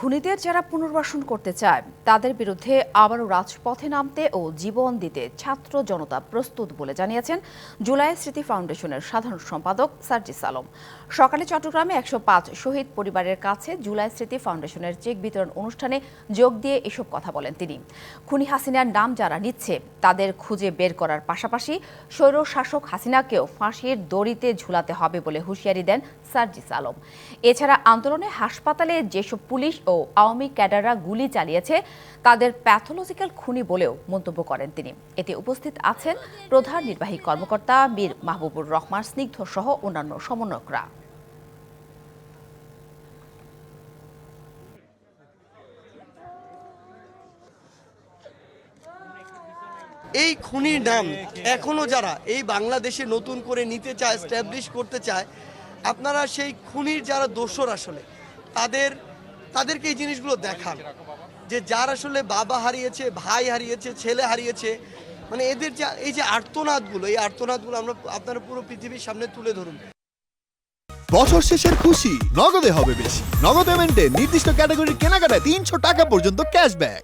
খুনিদের যারা পুনর্বাসন করতে চায়, তাদের বিরুদ্ধে আবারও রাজপথে নামতে ও জীবন দিতে ছাত্র জনতা প্রস্তুত বলে জানিয়েছেন জুলাই স্মৃতি ফাউন্ডেশনের সাধারণ সম্পাদক সার্জিস আলম। সকালে চট্টগ্রামে একশো পাঁচ শহীদ পরিবারের কাছে জুলাই স্মৃতি ফাউন্ডেশনের চেক বিতরণ অনুষ্ঠানে যোগ দিয়ে এসব কথা বলেন তিনি। খুনি হাসিনার নাম যারা নিচ্ছে, তাদের খুঁজে বের করার পাশাপাশি স্বৈর শাসক হাসিনাকেও ফাঁসির দড়িতে ঝুলাতে হবে বলে হুঁশিয়ারি দেন সার্জিস আলম। এছাড়া আন্দোলনে হাসপাতালে যেসব পুলিশ ও আওয়ামী ক্যাডাররা গুলি চালিয়েছে তাদের প্যাথোলজিক্যাল খুনি বলেও মন্তব্য করেন তিনি। এতে উপস্থিত আছেন প্রধান নির্বাহী কর্মকর্তা মীর মাহবুবুর রহমান, স্নিগ্ধ সহ অন্যান্য সমন্বয়করা। এই খুনির নাম এখনও যারা এই বাংলাদেশে নতুন করে নিতে চায় স্ট্যাবলিশ করতে চায়, আপনারা সেই খুনির যারা দোষর আসলে, তাদের তাদেরকে এই জিনিসগুলো দেখান। যে যার আসলে বাবা হারিয়েছে, ভাই হারিয়েছে, ছেলে হারিয়েছে মানে এদের যে, এই যে আর্তনাদগুলো, এই আর্তনাদগুলো আমরা আপনারা পুরো পৃথিবীর সামনে তুলে ধরুন। বছর শেষের খুশি, নগদে হবে বেশি। নগদ পেমেন্টে নির্দিষ্ট ক্যাটাগরির কেনাকাটায় তিনশো টাকা পর্যন্ত ক্যাশব্যাক